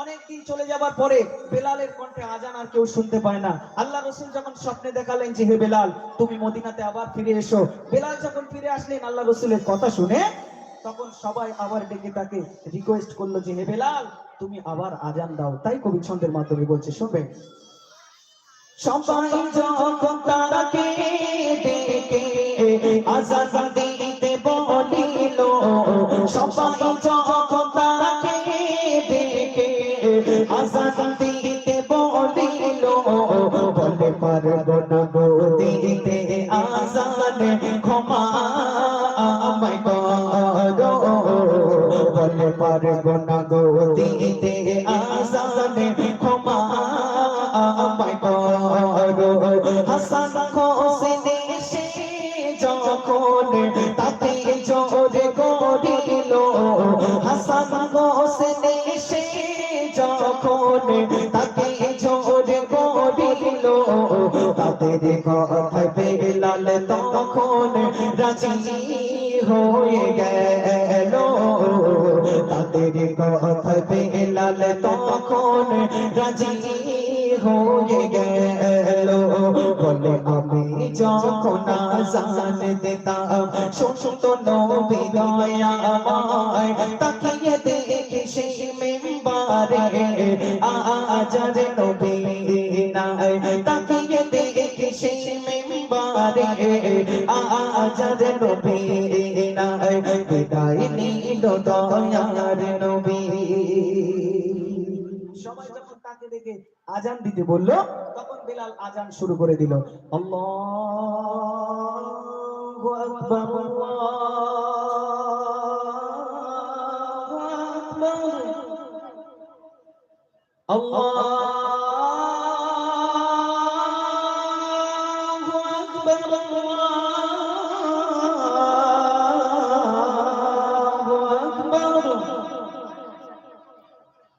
অনেকদিন চলে যাবার পরে বেলালের কণ্ঠে আজান আর কেউ শুনতে পায় না। আল্লাহ রসুল যখন স্বপ্নে দেখালেন যে, হে বেলাল, তুমি মদিনাতে আবার ফিরে এসো। বেলাল যখন ফিরে আসলেন, আল্লাহ রসুলের কথা শুনে তখন সবাই আবার ডেকে তাকে রিকোয়েস্ট করল যে, হে বেলাল, তুমি আবার আজান দাও। তাই কবি ছন্দের মাধ্যমে বলছে শুনবে সবাই যখন তারাকে ডেকে আজান দিতে বলিল, সবাই যখন পারব না দিতে আজান ক্ষমা আমায় করো বলে পারব না গো দিতে আজান ক্ষমা আমায় করো হাসান হোসেন যখন তাতে জোরে করিল হাসান হোসেন যখন তাকে তাদের কথা বেলাল তখন রাজি হয়ে গেল। তাদের কথা বেলাল তখন রাজি হয়ে গেল। বলে, আমি যখন আজান দিতাম শুনত নবী দয়া আমায় তাকিয়ে দেখি সেই মেম্বারে আজার নবী নাই। তাকিয়ে দেখি সেই মেম্বারে আজার নবী নাই, বিদায় নিল দয়ার নবী। সবাই যখন তাকে দেখে আজান দিতে বলল, তখন বেলাল আজান শুরু করে দিল। আল্লাহু আকবার আল্লাহু আকবার।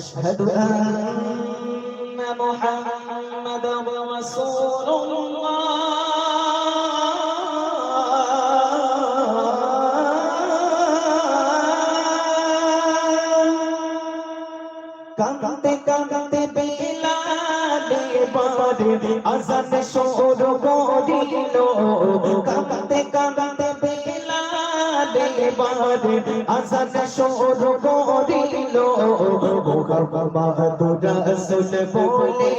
أشهد أن محمدا رسول الله কাঁদতে কাঁদতে বেলালে বারে আজান শুরু করিল কাঁদতে কাঁদতে বেলালে বারে আজান শুরু করিল। মোহাম্মদ রাসূল বলে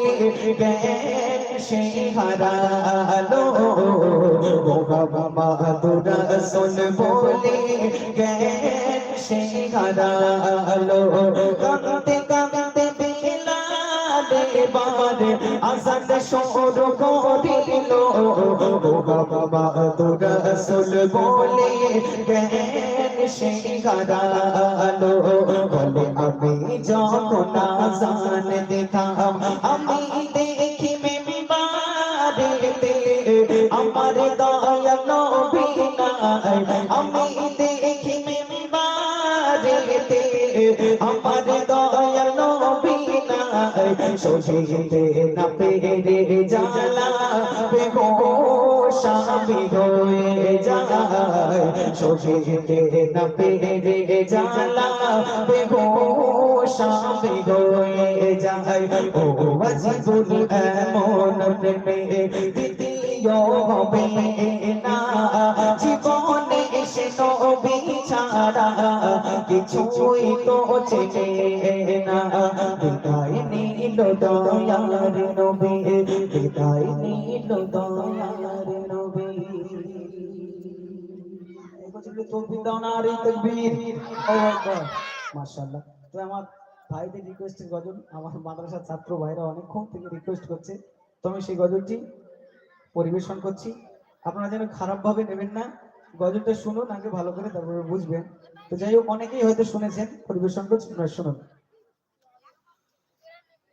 সে হারালো। মোহাম্মদ রাসূল বলে সে হারালো। কাঁদতে কাঁদতে বেলালে বারে আজান শুরু করিল মোহাম্মদ রাসূল বলে জ্ঞান সে হারালো বলে, আমি যখন আজান দিতাম, আমি দেখি মেম্বারেতে আমার দয়া নবী নাই। আমি দেখি মেম্বারেতে আমার দয়া নবী নাই না পেরে জালা বেহোশ হয়ে যায় সহিতে না পেরে জালা বেহোশ হয়ে যায় ও আজীবন এমন প্রেমে দ্বিতীয় হবে না জীবনে আমার ভাইদের রিকোয়েস্টের গজল, আমার মাদ্রাসার ছাত্র ভাইরা অনেকক্ষণ থেকে রিকোয়েস্ট করছে। তো আমি সেই গজলটি পরিবেশন করছি। আপনারা যেন খারাপ ভাবে নেবেন না। গজলটা শুনুন, আগে ভালো করে, তারপরে বুঝবেন। তো যাই হোক, অনেকেই হয়তো শুনেছেন, পরিবেশন শুনুন।